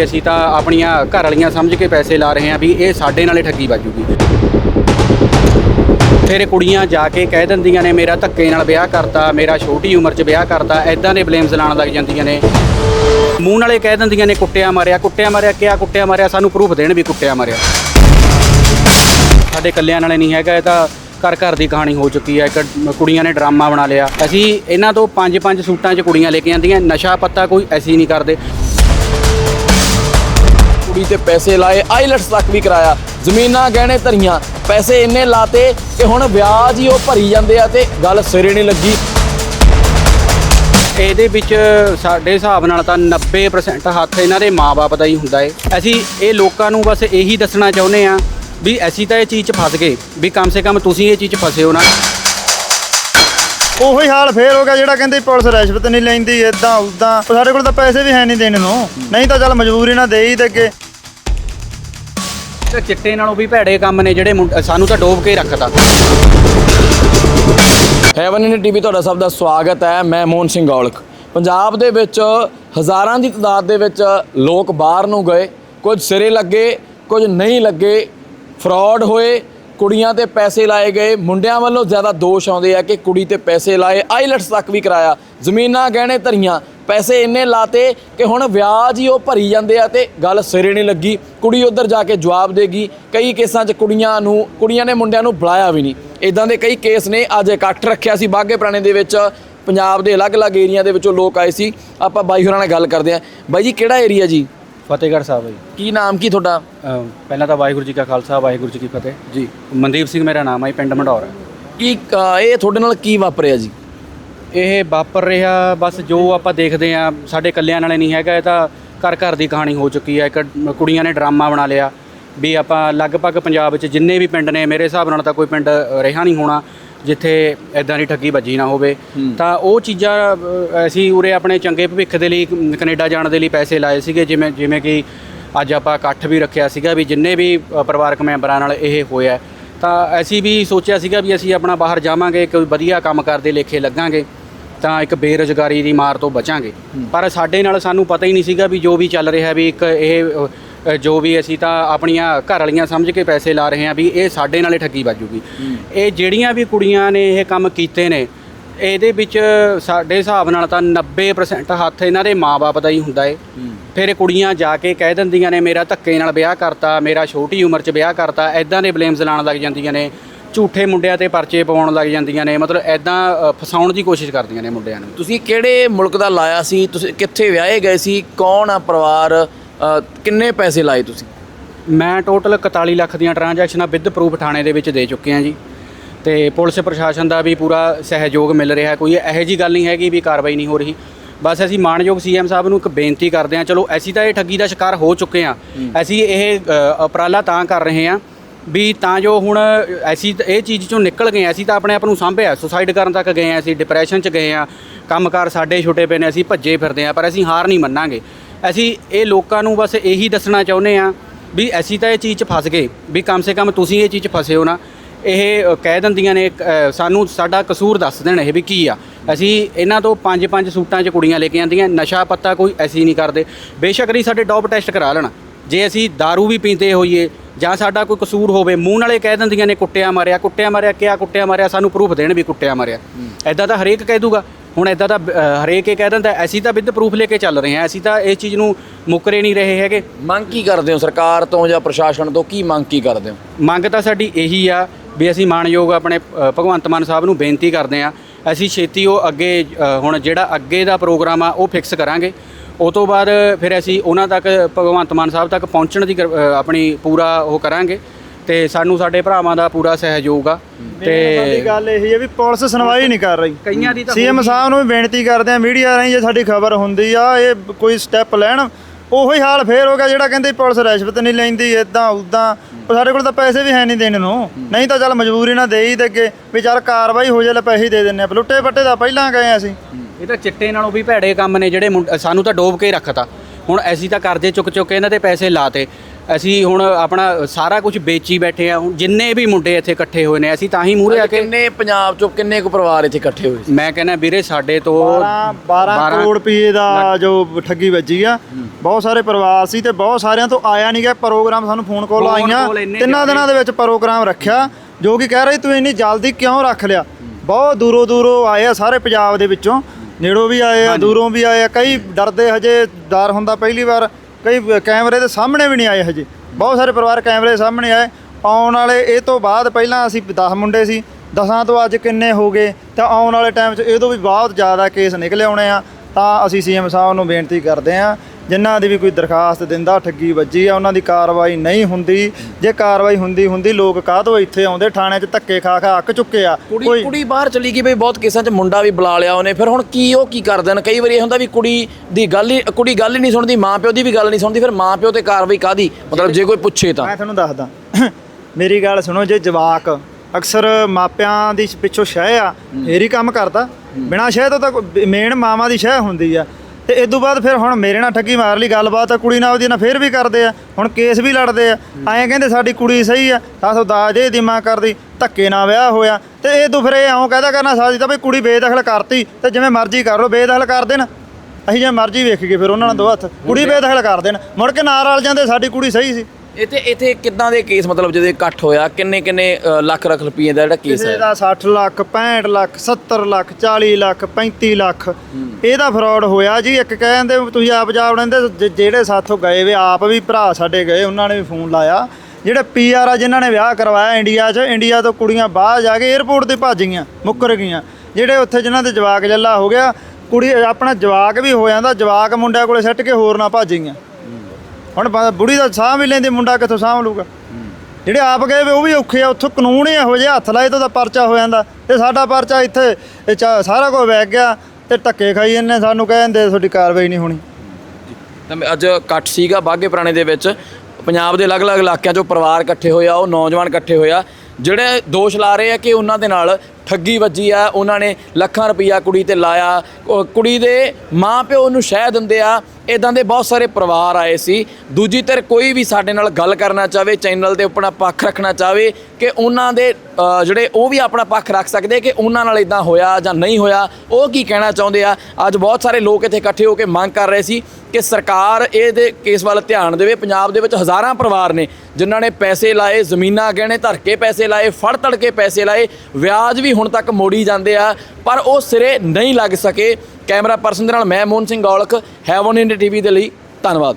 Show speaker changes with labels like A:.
A: ਵੀ ਅਸੀਂ ਤਾਂ ਆਪਣੀਆਂ ਘਰ ਵਾਲੀਆਂ ਸਮਝ ਕੇ ਪੈਸੇ ਲਾ ਰਹੇ ਹਾਂ ਵੀ ਇਹ ਸਾਡੇ ਨਾਲੇ ਠੱਗੀ ਵੱਜੂਗੀ। ਫਿਰ ਕੁੜੀਆਂ ਜਾ ਕੇ ਕਹਿ ਦਿੰਦੀਆਂ ਨੇ, ਮੇਰਾ ਧੱਕੇ ਨਾਲ ਵਿਆਹ ਕਰਤਾ, ਮੇਰਾ ਛੋਟੀ ਉਮਰ 'ਚ ਵਿਆਹ ਕਰਤਾ ਐਦਾਂ ਦੇ ਬਲੇਮਸ ਲਾਉਣ ਲੱਗ ਜਾਂਦੀਆਂ ਨੇ। ਮੂੰਹ ਨਾਲੇ ਕਹਿ ਦਿੰਦੀਆਂ ਨੇ, ਕੁੱਟਿਆ ਮਾਰਿਆ ਕੁੱਟਿਆ ਮਾਰਿਆ, ਕਿਆ ਕੁੱਟਿਆ ਮਾਰਿਆ? ਸਾਨੂੰ ਪ੍ਰੂਫ ਦੇਣ ਵੀ ਕੁੱਟਿਆ ਮਾਰਿਆ। ਸਾਡੇ ਕੱਲਿਆਂ ਨਾਲੇ ਨਹੀਂ ਹੈਗਾ, ਇਹ ਤਾਂ ਘਰ ਘਰ ਦੀ ਕਹਾਣੀ ਹੋ ਚੁੱਕੀ ਹੈ। ਇੱਕ ਕੁੜੀਆਂ ਨੇ ਡਰਾਮਾ ਬਣਾ ਲਿਆ। ਅਸੀਂ ਇਹਨਾਂ ਤੋਂ ਪੰਜ ਪੰਜ ਸੂਟਾਂ 'ਚ ਕੁੜੀਆਂ ਲੈ ਕੇ ਆਂਦੀਆਂ, ਨਸ਼ਾ ਪੱਤਾ ਕੋਈ ਐਸੀ ਨਹੀਂ ਕਰਦੇ।
B: ਕੁੜੀ ਤੇ ਪੈਸੇ ਲਾਏ, ਆਈਲਟਸ ਤੱਕ ਵੀ ਕਰਾਇਆ। ਜ਼ਮੀਨਾਂ ਗਹਿਣੇ ਧਰੀਆਂ, ਪੈਸੇ ਇੰਨੇ ਲਾਤੇ ਕਿ ਹੁਣ ਵਿਆਜ ਹੀ ਉਹ ਭਰੀ ਜਾਂਦੇ ਆ ਤੇ ਗੱਲ ਸਿਰੇ ਨਹੀਂ ਲੱਗੀ।
A: ਇਹਦੇ ਵਿੱਚ ਸਾਡੇ ਹਿਸਾਬ ਨਾਲ ਤਾਂ 90% ਹੱਥ ਇਹਨਾਂ ਦੇ ਮਾਪੇ ਦਾ ਹੀ ਹੁੰਦਾ ਏ। ਅਸੀਂ ਇਹ ਲੋਕਾਂ ਨੂੰ ਬਸ ਇਹੀ ਦੱਸਣਾ ਚਾਹੁੰਦੇ ਆ ਵੀ ਅਸੀਂ ਤਾਂ ਇਹ ਚੀਜ਼ 'ਚ ਫਸ ਗਏ। ਵੀ ਕਮ ਸੇ ਕਮ ਤੁਸੀਂ ਇਹ ਚੀਜ਼ 'ਚ ਫਸੇ ਹੋ ਨਾ।
C: ਉਹੀ ਹਾਲ ਫੇਰ ਹੋ ਗਿਆ ਜਿਹੜਾ ਕਹਿੰਦੇ ਪੁਲਿਸ ਰਿਸ਼ਵਤ ਨਹੀਂ ਲੈਂਦੀ ਇਦਾਂ ਉਦਾਂ ਸਾਡੇ ਕੋਲ ਤਾਂ ਪੈਸੇ ਵੀ ਹੈ ਨਹੀਂ ਦੇਣ ਨੂੰ। ਨਹੀਂ ਤਾਂ ਚੱਲ ਮਜਬੂਰੀ ਨਾਲ ਦੇ ਹੀ ਦੇ ਅੱਗੇ
A: ਤੇ ਚਿੱਟੇ ਨਾਲੋਂ ਵੀ ਭੈੜੇ ਕੰਮ ਨੇ ਜਿਹੜੇ ਮੁੰਡ- ਸਾਨੂੰ ਤਾਂ ਡੋਬ ਕੇ ਹੀ ਰੱਖਤਾ।
B: ਹੈਵਨ ਇਨ ਟੀਵੀ ਤੁਹਾਡਾ ਸਭ ਦਾ ਸਵਾਗਤ ਹੈ। ਮੈਂ ਮੋਹਨ ਸਿੰਘ ਔਲਖ। ਪੰਜਾਬ ਦੇ ਵਿੱਚ ਹਜ਼ਾਰਾਂ ਦੀ ਤਾਦਾਦ ਦੇ ਵਿੱਚ ਲੋਕ ਬਾਹਰ ਨੂੰ ਗਏ। ਕੁਝ ਸਿਰੇ ਲੱਗੇ ਕੁਝ ਨਹੀਂ ਲੱਗੇ। ਫਰਾਡ ਹੋਏ ਕੁੜੀਆਂ ਤੇ ਪੈਸੇ ਲਾਏ ਗਏ। ਮੁੰਡਿਆਂ ਵੱਲੋਂ ਜ਼ਿਆਦਾ ਦੋਸ਼ ਆਉਂਦੇ ਆ ਕਿ ਕੁੜੀ ਤੇ ਪੈਸੇ ਲਾਏ। ਆਈਲਟਸ ਤੱਕ ਵੀ ਕਰਾਇਆ। ਜ਼ਮੀਨਾਂ ਗਹਿਣੇ ਧਰੀਆਂ। ਪੈਸੇ ਇੰਨੇ ਲਾਤੇ ਕਿ ਹੁਣ ਵਿਆਜ ਹੀ ਉਹ ਭਰੀ ਜਾਂਦੇ ਆ ਤੇ ਗੱਲ ਸਿਰੇ ਨਹੀਂ ਲੱਗੀ। ਕੁੜੀ ਉੱਧਰ ਜਾ ਕੇ ਜਵਾਬ ਦੇਗੀ। ਕਈ ਕੇਸਾਂ 'ਚ ਕੁੜੀਆਂ ਨੂੰ, ਕੁੜੀਆਂ ਨੇ ਮੁੰਡਿਆਂ ਨੂੰ ਬੁਲਾਇਆ ਵੀ ਨਹੀਂ। ਇਦਾਂ ਦੇ ਕਈ ਕੇਸ ਨੇ। ਅੱਜ ਇਕੱਠ ਰੱਖਿਆ ਸੀ ਬਾਗੇ ਪੁਰਾਣੇ ਦੇ ਵਿੱਚ। ਪੰਜਾਬ ਦੇ ਅਲੱਗ-ਅਲੱਗ ਏਰੀਆ ਦੇ ਵਿੱਚੋਂ ਲੋਕ ਆਏ ਸੀ। ਆਪਾਂ ਬਾਈ ਹੋਰਾਂ ਨਾਲ ਗੱਲ ਕਰਦੇ ਆਂ। ਬਾਈ ਜੀ, ਕਿਹੜਾ ਏਰੀਆ ਜੀ?
A: ਫਤਿਹਗੜ੍ਹ ਸਾਹਿਬ ਹੈ ਜੀ।
B: ਕੀ ਨਾਮ ਕੀ ਤੁਹਾਡਾ?
A: ਪਹਿਲਾਂ ਤਾਂ ਵਾਹਿਗੁਰੂ ਜੀ ਕਾ ਖਾਲਸਾ ਵਾਹਿਗੁਰੂ ਜੀ ਕੀ ਫਤਿਹ।
B: ਜੀ।
A: ਮਨਦੀਪ ਸਿੰਘ ਮੇਰਾ ਨਾਮ ਹੈ ਜੀ, ਪਿੰਡ ਮੰਡੌਰ। ਹੈ
B: ਕੀ ਅ, ਇਹ ਤੁਹਾਡੇ ਨਾਲ ਕੀ ਵਾਪਰਿਆ ਜੀ?
A: ਇਹ ਵਾਪਰ ਰਿਹਾ ਬਸ ਜੋ ਆਪਾਂ ਦੇਖਦੇ ਆ ਸਾਡੇ ਕੱਲਿਆਂ ਨਾਲੇ ਨਹੀਂ ਹੈਗਾ ਇਹ ਤਾਂ ਘਰ ਘਰ ਦੀ ਕਹਾਣੀ ਹੋ ਚੁੱਕੀ ਹੈ। ਇੱਕ ਕੁੜੀਆਂ ਨੇ ਡਰਾਮਾ ਬਣਾ ਲਿਆ ਵੀ ਆਪਾਂ ਲਗਭਗ ਪੰਜਾਬ ਵਿੱਚ ਜਿੰਨੇ ਵੀ ਪਿੰਡ ਨੇ ਮੇਰੇ ਹਿਸਾਬ ਨਾਲ ਤਾਂ ਕੋਈ ਪਿੰਡ ਰਿਹਾ ਨਹੀਂ ਹੋਣਾ। ਜਿੱਥੇ ਐਦਾਂ ਦੀ ਠੱਗੀ ਵੱਜੀ ਨਾ ਹੋਵੇ ਤਾਂ ਉਹ ਚੀਜ਼ਾਂ ਅ, ਅਸੀਂ ਉਰੇ ਆਪਣੇ ਚੰਗੇ ਭਵਿੱਖ ਦੇ ਲਈ ਕੈਨੇਡਾ ਜਾਣ ਦੇ ਲਈ ਪੈਸੇ ਲਾਏ ਸੀਗੇ ਜਿਵੇਂ ਜਿਵੇਂ ਕਿ ਅੱਜ ਆਪਾਂ ਇਕੱਠ ਵੀ ਰੱਖਿਆ ਸੀਗਾ ਵੀ ਜਿੰਨੇ ਵੀ ਅ, ਪਰਿਵਾਰਕ ਮੈਂਬਰਾਂ ਨਾਲ ਇਹ ਹੋਇਆ। ਤਾਂ ਅਸੀਂ ਵੀ ਸੋਚਿਆ ਸੀਗਾ ਵੀ ਅਸੀਂ ਆਪਣਾ ਬਾਹਰ ਜਾਵਾਂਗੇ ਕੋਈ ਵਧੀਆ ਕੰਮ ਕਰਦੇ ਲੇਖੇ ਲੱਗਾਂਗੇ ਤਾਂ ਇੱਕ ਬੇਰੁਜ਼ਗਾਰੀ ਦੀ ਮਾਰ ਤੋਂ ਬਚਾਂਗੇ। ਪਰ ਸਾਡੇ ਨਾਲ ਸਾਨੂੰ ਪਤਾ ਹੀ ਨਹੀਂ ਸੀਗਾ ਵੀ ਜੋ ਵੀ ਚੱਲ ਰਿਹਾ ਵੀ ਇੱਕ ਇਹ ਅ, ਜੋ ਵੀ ਅਸੀਂ ਤਾਂ ਆਪਣੀਆਂ ਘਰ ਵਾਲੀਆਂ ਸਮਝ ਕੇ ਪੈਸੇ ਲਾ ਰਹੇ ਹਾਂ ਵੀ ਇਹ ਸਾਡੇ ਨਾਲੇ ਠੱਗੀ ਵੱਜੂਗੀ। ਇਹ ਜਿਹੜੀਆਂ ਵੀ ਕੁੜੀਆਂ ਨੇ ਇਹ ਕੰਮ ਕੀਤੇ ਨੇ, ਇਹਦੇ ਵਿੱਚ ਸਾਡੇ ਹਿਸਾਬ ਨਾਲ ਤਾਂ 90% ਹੱਥ ਇਹਨਾਂ ਦੇ ਮਾਪੇ ਦਾ ਹੀ ਹੁੰਦਾ ਏ। ਫਿਰ ਇਹ ਕੁੜੀਆਂ ਜਾ ਕੇ ਕਹਿ ਦਿੰਦੀਆਂ ਨੇ, ਮੇਰਾ ਧੱਕੇ ਨਾਲ ਵਿਆਹ ਕਰਤਾ, ਮੇਰਾ ਛੋਟੀ ਉਮਰ 'ਚ ਵਿਆਹ ਕਰਤਾ। ਐਦਾਂ ਦੇ ਬਲੇਮਸ ਲਾਉਣ ਲੱਗ ਜਾਂਦੀਆਂ ਨੇ, ਝੂਠੇ ਮੁੰਡਿਆਂ ਤੇ ਪਰਚੇ ਪਾਉਣ ਲੱਗ ਜਾਂਦੀਆਂ ਨੇ, ਮਤਲਬ ਐਦਾਂ ਫਸਾਉਣ ਦੀ ਕੋਸ਼ਿਸ਼ ਕਰਦੀਆਂ ਨੇ ਮੁੰਡਿਆਂ ਨੂੰ।
B: ਤੁਸੀਂ ਕਿਹੜੇ ਮੁਲਕ ਦਾ ਲਾਇਆ ਸੀ? ਤੁਸੀਂ ਕਿੱਥੇ ਵਿਆਹੇ ਗਏ ਸੀ? ਕੌਣ ਆ ਪਰਿਵਾਰ? ਅ, ਕਿੰਨੇ ਪੈਸੇ ਲਾਏ ਤੁਸੀਂ?
A: ਮੈਂ ਟੋਟਲ 41 ਲੱਖ ਦੀਆਂ ਟ੍ਰਾਂਜੈਕਸ਼ਨਾਂ ਵਿਦ ਪ੍ਰੂਫ ਥਾਣੇ ਦੇ ਵਿੱਚ ਦੇ ਚੁੱਕੇ ਹਾਂ ਜੀ। ਤੇ ਪੁਲਿਸ ਪ੍ਰਸ਼ਾਸਨ ਦਾ ਵੀ ਪੂਰਾ ਸਹਿਯੋਗ ਮਿਲ ਰਿਹਾ ਕੋਈ ਇਹੋ ਜੀ ਗੱਲ ਨਹੀਂ ਹੈਗੀ ਵੀ ਕਾਰਵਾਈ ਨਹੀਂ ਹੋ ਰਹੀ। ਬਸ ਅਸੀਂ ਮਾਣਯੋਗ ਸੀਐਮ ਸਾਹਿਬ ਨੂੰ ਇੱਕ ਬੇਨਤੀ ਕਰਦੇ ਹਾਂ ਚਲੋ ਅਸੀਂ ਤਾਂ ਇਹ ਠੱਗੀ ਦਾ ਸ਼ਿਕਾਰ ਹੋ ਚੁੱਕੇ ਹਾਂ। ਅਸੀਂ ਇਹ ਅ, ਉਪਰਾਲਾ ਤਾਂ ਕਰ ਰਹੇ ਹਾਂ ਵੀ ਤਾਂ ਜੋ ਹੁਣ ਅਸੀਂ ਤਾਂ ਇਹ ਚੀਜ਼ ਚੋਂ ਨਿਕਲ ਗਏ ਹਾਂ, ਅਸੀਂ ਤਾਂ ਆਪਣੇ ਆਪ ਨੂੰ ਸਾਂਭਿਆ ਸੁਸਾਈਡ ਕਰਨ ਤੱਕ ਗਏ ਹਾਂ ਅਸੀਂ ਡਿਪਰੈਸ਼ਨ 'ਚ ਗਏ ਹਾਂ। ਕੰਮਕਾਰ ਸਾਡੇ ਛੁੱਟੇ ਪਏ ਨੇ ਅਸੀਂ ਭੱਜੇ ਫਿਰਦੇ ਹਾਂ ਪਰ ਅਸੀਂ ਹਾਰ ਨਹੀਂ ਮੰਨਾਂਗੇ। ਅਸੀਂ ਇਹ ਲੋਕਾਂ ਨੂੰ ਬਸ ਇਹੀ ਦੱਸਣਾ ਚਾਹੁੰਦੇ ਹਾਂ ਵੀ ਅਸੀਂ ਤਾਂ ਇਹ ਚੀਜ਼ 'ਚ ਫਸ ਗਏ ਵੀ ਕਮ ਸੇ ਕਮ ਤੁਸੀਂ ਇਹ ਚੀਜ਼ 'ਚ ਫਸੇ ਹੋ ਨਾ। ਇਹ ਕਹਿ ਦਿੰਦੀਆਂ ਨੇ ਸਾਨੂੰ ਸਾਡਾ ਕਸੂਰ ਦੱਸ ਦੇਣ ਇਹ ਵੀ ਕੀ ਆ। ਅਸੀਂ ਇਹਨਾਂ ਤੋਂ ਪੰਜ ਪੰਜ ਸੂਟਾਂ 'ਚ ਕੁੜੀਆਂ ਲੈ ਕੇ ਆਂਦੀਆਂ ਨਸ਼ਾ ਪੱਤਾ ਕੋਈ ਐਸੀ ਨਹੀਂ ਕਰਦੇ। ਬੇਸ਼ੱਕ ਨਹੀਂ ਸਾਡੇ ਡੋਪ ਟੈਸਟ ਕਰਾ ਲੈਣ। ਜੇ ਅਸੀਂ दारू ਵੀ ਪੀਂਦੇ ਹੋਈਏ ਜਾਂ ਸਾਡਾ ਕੋਈ ਕਸੂਰ ਹੋਵੇ ਮੂੰਹ ਨਾਲੇ ਕਹਿ ਦਿੰਦੀਆਂ ਨੇ ਕੁੱਟਿਆ ਮਾਰਿਆ ਕੁੱਟਿਆ ਮਾਰਿਆ ਕਿਆ ਕੁੱਟਿਆ ਮਾਰਿਆ ਸਾਨੂੰ ਪ੍ਰੂਫ ਦੇਣ ਵੀ ਕੁੱਟਿਆ ਮਾਰਿਆ। ਐਦਾਂ ਤਾਂ ਹਰੇਕ ਕਹਿ ਦੂਗਾ। ਹੁਣ ਤਾਂ ਅ, ਹਰੇਕ ਇਹ ਕਹਿ ਦਿੰਦਾ ਅਸੀਂ ਤਾਂ ਵਿਦ ਪ੍ਰੂਫ ਲੈ ਕੇ ਚੱਲ ਰਹੇ ਹਾਂ। ਅਸੀਂ ਤਾਂ ਇਸ ਚੀਜ਼ ਨੂੰ ਮੁੱਕਰੇ ਨਹੀਂ ਰਹੇ ਹੈਗੇ।
B: ਮੰਗ ਕੀ ਕਰਦੇ ਹੋ ਸਰਕਾਰ ਤੋਂ ਜਾਂ ਪ੍ਰਸ਼ਾਸਨ ਤੋਂ? ਕੀ ਮੰਗ ਕੀ ਕਰਦੇ ਹੋ?
A: ਮੰਗ ਤਾਂ ਸਾਡੀ ਇਹੀ ਆ ਵੀ ਅਸੀਂ ਮਾਣਯੋਗ ਆਪਣੇ ਅ, ਭਗਵੰਤ ਮਾਨ ਸਾਹਿਬ ਨੂੰ ਬੇਨਤੀ ਕਰਦੇ ਆ ਅਸੀਂ ਛੇਤੀ ਉਹ ਅੱਗੇ ਅ, ਹੁਣ ਜਿਹੜਾ ਅੱਗੇ ਦਾ ਪ੍ਰੋਗਰਾਮ ਆ ਉਹ ਫਿਕਸ ਕਰਾਂਗੇ। ਉਹ ਤੋਂ ਬਾਅਦ ਫਿਰ ਅਸੀਂ ਉਹਨਾਂ ਤੱਕ ਭਗਵੰਤ ਮਾਨ ਸਾਹਿਬ ਤੱਕ ਪਹੁੰਚਣ ਦੀ ਕਰ- ਅ, ਆਪਣੀ ਪੂਰਾ ਉਹ ਕਰਾਂਗੇ। ਤੇ ਸਾਨੂੰ ਸਾਡੇ ਭਰਾਵਾਂ ਦਾ ਪੂਰਾ ਸਹਿਯੋਗ ਆ
C: ਤੇ
A: ਤੇ
C: ਗੱਲ ਇਹੀ ਹੈ ਵੀ ਪੁਲਿਸ ਸੁਣਵਾਈ ਨਹੀਂ ਕਰ ਰਹੀ।
A: ਕਈਆਂ ਦੀ ਤਾਂ
C: ਸੀਐਮ ਸਾਹਿਬ ਨੂੰ ਵੀ ਬੇਨਤੀ ਕਰਦੇ ਆ ਮੀਡੀਆ ਰਾਹੀਂ ਜੇ ਸਾਡੀ ਖਬਰ ਹੁੰਦੀ ਆ ਇਹ ਕੋਈ ਸਟੈਪ ਲੈਣ ਉਹੀ ਹਾਲ ਫੇਰ ਹੋ ਗਿਆ ਜਿਹੜਾ ਕਹਿੰਦੇ ਪੁਲਿਸ ਰਿਸ਼ਵਤ ਨਹੀਂ ਲੈਂਦੀ ਇਦਾਂ ਉਦਾਂ ਸਾਡੇ ਕੋਲ ਤਾਂ ਪੈਸੇ ਵੀ ਹੈ ਨਹੀਂ ਦੇਣ ਨੂੰ। ਨਹੀਂ ਤਾਂ ਚੱਲ ਮਜਬੂਰੀ ਨਾਲ ਦੇ ਹੀ ਦੇ ਅੱਗੇ ਵੀ ਚੱਲ ਕਾਰਵਾਈ ਹੋ ਲੈ ਪੈਸੇ ਦੇ ਦਿੰਨੇ ਆ। ਲੁੱਟੇ ਪੱਟੇ ਦਾ ਪਹਿਲਾਂ ਗਏ ਅਸੀਂ।
A: ਇਹ ਤਾਂ ਚਿੱਟੇ ਨਾਲੋਂ ਵੀ ਭੈੜੇ ਕੰਮ ਨੇ ਜਿਹੜੇ ਸਾਨੂੰ ਤਾਂ ਡੋਬ ਕੇ ਰੱਖਤਾ। ਹੁਣ ਅਸੀਂ ਤਾਂ ਕਰਜ਼ੇ ਚੁੱਕ ਚੁੱਕ ਕੇ ਇਹਨਾਂ ਦੇ ਪੈਸੇ ਲਾਤੇ। ਅਸੀਂ ਹੁਣ ਆਪਣਾ ਸਾਰਾ ਕੁਝ ਵੇਚੀ ਬੈਠੇ ਆ ਹੁਣ ਜਿੰਨੇ ਵੀ ਮੁੰਡੇ ਇੱਥੇ ਇਕੱਠੇ ਹੋਏ ਨੇ ਅਸੀਂ ਤਾਂ ਹੀ ਮੂਹਰੇ ਆ ਕੇ
B: ਕਿੰਨੇ ਪੰਜਾਬ ਚੋਂ ਕਿੰਨੇ ਕੁ ਪਰਿਵਾਰ ਇੱਥੇ ਇਕੱਠੇ ਹੋਏ ਸੀ?
A: ਮੈਂ ਕਹਿੰਦਾ ਵੀਰੇ ਸਾਡੇ ਤੋਂ
C: 12 12 ਕਰੋੜ ਰੁਪਏ ਦਾ ਜੋ ਠੱਗੀ ਵੱਜੀ ਆ। ਬਹੁਤ ਸਾਰੇ ਪਰਿਵਾਰ ਸੀ ਤੇ ਬਹੁਤ ਸਾਰਿਆਂ ਤੋਂ ਆਇਆ ਨਹੀਂ ਗਿਆ। ਪ੍ਰੋਗਰਾਮ ਸਾਨੂੰ ਫੋਨ ਕਾਲ ਆਈਆਂ। ਤਿੰਨਾਂ ਦਿਨਾਂ ਦੇ ਵਿੱਚ ਪ੍ਰੋਗਰਾਮ ਰੱਖਿਆ। ਜੋ ਕਿ ਕਹਿ ਰਹੀ ਤੂੰ ਇੰਨੀ ਜਲਦੀ ਕਿਉਂ ਰੱਖ ਲਿਆ? ਬਹੁਤ ਦੂਰੋਂ ਦੂਰੋਂ ਆਏ ਆ ਸਾਰੇ ਪੰਜਾਬ ਦੇ ਵਿੱਚੋਂ। ਨੇੜੋਂ ਵੀ ਆਏ ਆ ਦੂਰੋਂ ਵੀ ਆਏ ਆ। ਕਈ ਡਰਦੇ ਹਜੇ ਡਰ ਹੁੰਦਾ। ਪਹਿਲੀ ਵਾਰ ਕਈ ਕੈਮਰੇ ਦੇ ਸਾਹਮਣੇ ਵੀ ਨਹੀਂ ਆਏ ਹਜੇ। ਬਹੁਤ ਸਾਰੇ ਪਰਿਵਾਰ ਕੈਮਰੇ ਦੇ ਸਾਹਮਣੇ ਆਏ। ਆਉਣ ਵਾਲੇ ਇਹ ਤੋਂ ਬਾਅਦ ਪਹਿਲਾਂ ਅਸੀਂ 10 ਮੁੰਡੇ ਸੀ। ਦਸਾਂ ਤੋਂ ਅੱਜ ਕਿੰਨੇ ਹੋ ਗਏ। ਤਾਂ ਆਉਣ ਵਾਲੇ ਟਾਈਮ 'ਚ ਇਹ ਤੋਂ ਵੀ ਬਹੁਤ ਜ਼ਿਆਦਾ ਕੇਸ ਨਿਕਲੇ ਆਉਣੇ ਆ। ਤਾਂ ਅਸੀਂ ਸੀਐਮ ਸਾਹਿਬ ਨੂੰ ਬੇਨਤੀ ਕਰਦੇ ਆ ਜਿਨ੍ਹਾਂ ਦੀ ਵੀ ਕੋਈ ਦਰਖਾਸਤ ਦਿੰਦਾ ਠੱਗੀ ਵੱਜੀ ਆ ਉਹਨਾਂ ਦੀ ਕਾਰਵਾਈ ਨਹੀਂ ਹੁੰਦੀ। ਜੇ ਕਾਰਵਾਈ ਹੁੰਦੀ ਹੁੰਦੀ ਲੋਕ ਕਾਹਤੋਂ ਇੱਥੇ ਆਉਂਦੇ? ਥਾਣੇ 'ਚ ਧੱਕੇ ਖਾ ਖਾ ਅੱਕ ਚੁੱਕੇ ਆ।
B: ਕੁੜੀ ਕੁੜੀ ਬਾਹਰ ਚਲੀ ਗਈ ਬਈ ਬਹੁਤ ਕੇਸਾਂ 'ਚ ਮੁੰਡਾ ਵੀ ਬੁਲਾ ਲਿਆ ਉਹਨੇ। ਫਿਰ ਹੁਣ ਕੀ ਉਹ ਕੀ ਕਰਦੇ ਨੇ ਕਈ ਵਾਰੀ ਇਹ ਹੁੰਦਾ ਵੀ ਕੁੜੀ ਦੀ ਗੱਲ ਹੀ ਕੁੜੀ ਗੱਲ ਹੀ ਨਹੀਂ ਸੁਣਦੀ ਮਾਂ ਪਿਓ ਦੀ ਵੀ ਗੱਲ ਨਹੀਂ ਸੁਣਦੀ ਫਿਰ ਮਾਂ ਪਿਓ ਤੇ ਕਾਰਵਾਈ ਕਾਦੀ ਮਤਲਬ ਜੇ ਕੋਈ ਪੁੱਛੇ ਤਾਂ।
C: ਮੈਂ ਤੁਹਾਨੂੰ ਦੱਸਦਾ। ਮੇਰੀ ਗੱਲ ਸੁਣੋ ਜੇ ਜਵਾਕ ਅਕਸਰ ਮਾਪਿਆਂ ਦੀ ਪਿੱਛੋਂ ਸ਼ਹਿ ਆ ਫੇਰ ਹੀ ਕੰਮ ਕਰਦਾ। ਬਿਨਾਂ ਸ਼ਹਿ ਤੋਂ ਤਾਂ ਮੇਨ ਮਾਵਾਂ ਦੀ ਸ਼ਹਿ ਹੁੰਦੀ ਆ। ਤੇ ਇਸ ਤੋਂ ਬਾਅਦ ਫਿਰ ਹੁਣ ਮੇਰੇ ਨਾਲ ਠੱਗੀ ਮਾਰ ਲਈ ਗੱਲਬਾਤ ਆ ਕੁੜੀ ਨਾਲ ਉਹਦੀ ਨਾਲ ਫੇਰ ਵੀ ਕਰਦੇ ਆ ਹੁਣ ਕੇਸ ਵੀ ਲੜਦੇ ਆ। ਐਂ ਕਹਿੰਦੇ ਸਾਡੀ ਕੁੜੀ ਸਹੀ ਆ ਤਾਂ ਦਾਜ ਦੀ ਮਾਂ ਕਰਦੀ ਧੱਕੇ ਨਾਲ ਵਿਆਹ ਹੋਇਆ। ਤੇ ਇਹ ਤੋਂ ਫਿਰ ਇਹ ਆਉਂ ਕਹਦਾ ਕਰਨਾ ਸਾਜੀ ਤਾਂ ਵੀ ਕੁੜੀ ਬੇਦਖਲ ਕਰਤੀ ਤੇ ਜਿਵੇਂ ਮਰਜ਼ੀ ਕਰ ਲੋ ਬੇਦਖਲ ਕਰ ਦੇਣ। ਅਸੀਂ ਜੇ ਮਰਜ਼ੀ ਵੇਖ ਕੇ ਫਿਰ ਉਹਨਾਂ ਨਾਲ ਦੋ ਹੱਥ ਕੁੜੀ ਬੇਦਖਲ ਕਰ ਦੇਣ। ਮੁੜ ਕੇ ਨਾਲ ਰਲ ਜਾਂਦੇ ਸਾਡੀ ਕੁੜੀ ਸਹੀ ਸੀ।
B: ਇੱਥੇ ਇੱਥੇ ਕਿੱਦਾਂ ਦੇ ਕੇਸ ਮਤਲਬ ਜਦੋਂ ਇਕੱਠ ਹੋਇਆ? ਕਿੰਨੇ ਕਿੰਨੇ ਅ, ਲੱਖ ਲੱਖ ਰੁਪਏ ਦਾ ਜਿਹੜਾ ਕੇਸ
C: ਕਿਸੇ
B: ਹੈ
C: ਦਾ 60 ਲੱਖ 65 ਲੱਖ 70 ਲੱਖ 40 ਲੱਖ 35 ਲੱਖ। ਇਹਦਾ ਫਰਾਡ ਹੋਇਆ ਜੀ। ਇੱਕ ਕਹਿੰਦੇ ਤੁਸੀਂ ਆਪ ਜਾ ਬਣਾਉਂਦੇ ਜ- ਜਿਹੜੇ ਸਾਥੋਂ ਗਏ ਵੇ ਆਪ ਵੀ ਭਰਾ ਸਾਡੇ ਗਏ ਉਹਨਾਂ ਨੇ ਵੀ ਫੋਨ ਲਾਇਆ। ਜਿਹੜੇ ਪੀਆਰ ਆ ਜਿਨ੍ਹਾਂ ਨੇ ਵਿਆਹ ਕਰਵਾਇਆ ਇੰਡੀਆ 'ਚ ਇੰਡੀਆ ਤੋਂ ਕੁੜੀਆਂ ਬਾਹਰ ਜਾ ਕੇ 에어ਪੋਰਟ ਤੇ ਭੱਜ ਗਈਆਂ ਮੁੱਕਰ ਗਈਆਂ। ਜਿਹੜੇ ਉੱਥੇ ਜਿਨ੍ਹਾਂ ਦੇ ਜਵਾਕ ਜੱਲਾ ਹੋ ਗਿਆ ਕੁੜੀ ਆਪਣਾ ਜਵਾਕ ਵੀ ਹੋ ਜਾਂਦਾ ਜਵਾਕ ਮੁੰਡਿਆਂ ਕੋਲੇ ਸੱਟ ਕੇ ਹੋਰ ਨਾ ਭੱਜ ਗਈਆਂ। ਹੁਣ ਬ- ਬੁੜੀ ਦਾ ਸਾਹ ਵੀ ਲੈਂਦੇ, ਮੁੰਡਾ ਕਿੱਥੋਂ ਸਾਹ ਲੂਗਾ ਜਿਹੜੇ ਆਪ ਗਏ ਵੇ, ਉਹ ਵੀ ਔਖੇ ਆ, ਉੱਥੋਂ ਕਾਨੂੰਨ ਹੀ ਇਹੋ ਜਿਹਾ ਹੱਥ ਲਾਏ ਤਾਂ ਉਹਦਾ ਪਰਚਾ ਹੋ ਜਾਂਦਾ। ਤੇ ਸਾਡਾ ਪਰਚਾ ਇੱਥੇ, ਇਹ ਚਾ- ਸਾਰਾ ਕੁਝ ਵੈਗ ਗਿਆ ਤੇ ਧੱਕੇ ਖਾਈ ਇਹਨੇ ਸਾਨੂੰ ਕਹਿੰਦੇ ਤੁਹਾਡੀ ਕਾਰਵਾਈ ਨਹੀਂ ਹੋਣੀ।
B: ਤਾਂ ਮੈਂ ਅੱਜ ਇਕੱਠ ਸੀਗਾ ਬਾਗੇ ਪੁਰਾਣੇ ਦੇ ਵਿੱਚ। ਪੰਜਾਬ ਦੇ ਅਲੱਗ-ਅਲੱਗ ਇਲਾਕਿਆਂ ਚੋਂ ਪਰਿਵਾਰ ਇਕੱਠੇ ਹੋਏ ਆ, ਉਹ ਨੌਜਵਾਨ ਇਕੱਠੇ ਹੋਏ ਆ। ਜਿਹੜੇ ਦੋਸ਼ ਲਾ ਰਹੇ ਆ ਕਿ ਉਹਨਾਂ ਦੇ ਨਾਲ ਠੱਗੀ ਵੱਜੀ ਆ, ਉਹਨਾਂ ਨੇ ਲੱਖਾਂ ਰੁਪਈਆ ਕੁੜੀ ਤੇ ਲਾਇਆ। ਉਹ ਕੁੜੀ ਦੇ ਮਾਂ ਪਿਓ ਨੂੰ ਸ਼ਹਿ ਦਿੰਦੇ ਆ ਇਦਾਂ ਦੇ ਬਹੁਤ ਸਾਰੇ ਪਰਿਵਾਰ ਆਏ ਸੀ। ਦੂਜੀ ਧਿਰ ਕੋਈ ਵੀ ਸਾਡੇ ਨਾਲ ਗੱਲ ਕਰਨਾ ਚਾਹਵੇ ਚੈਨਲ ਤੇ ਆਪਣਾ ਪੱਖ ਰੱਖਣਾ ਚਾਹਵੇ ਕਿ ਉਹਨਾਂ ਦੇ ਜਿਹੜੇ ਉਹ ਵੀ ਆਪਣਾ ਪੱਖ ਰੱਖ ਸਕਦੇ ਕਿ ਉਹਨਾਂ ਨਾਲ ਇਦਾਂ ਹੋਇਆ ਜਾਂ ਨਹੀਂ ਹੋਇਆ, ਉਹ ਕੀ ਕਹਿਣਾ ਚਾਹੁੰਦੇ ਆ? ਅੱਜ ਬਹੁਤ ਸਾਰੇ ਲੋਕ ਇੱਥੇ ਇਕੱਠੇ ਹੋ ਕੇ ਮੰਗ ਕਰ ਰਹੇ ਸੀ ਕਿ ਸਰਕਾਰ ਇਹਦੇ ਕੇਸ ਵੱਲ ਧਿਆਨ ਦੇਵੇ। ਪੰਜਾਬ ਦੇ ਵਿੱਚ ਹਜ਼ਾਰਾਂ ਪਰਿਵਾਰ ਨੇ, ਜਿਨ੍ਹਾਂ ਨੇ ਪੈਸੇ ਲਾਏ, ਜ਼ਮੀਨਾਂ ਗਹਿਣੇ ਧਰ ਕੇ ਪੈਸੇ ਲਾਏ, ਫੜ ਤੜ ਕੇ ਪੈਸੇ ਲਾਏ, ਵਿਆਜ ਵੀ ਹੁਣ ਤੱਕ ਮੋੜੀ ਜਾਂਦੇ ਆ, ਪਰ ਉਹ ਸਿਰੇ ਨਹੀਂ ਲੱਗ ਸਕੇ। ਕੈਮਰਾ ਪਰਸਨ ਦੇ ਨਾਲ ਮੈਂ ਮੋਹਨ ਸਿੰਘ ਗੌਲਖ ਹੈਵਨ ਇੰਡੀਆ ਟੀਵੀ ਦੇ ਲਈ ਧੰਨਵਾਦ।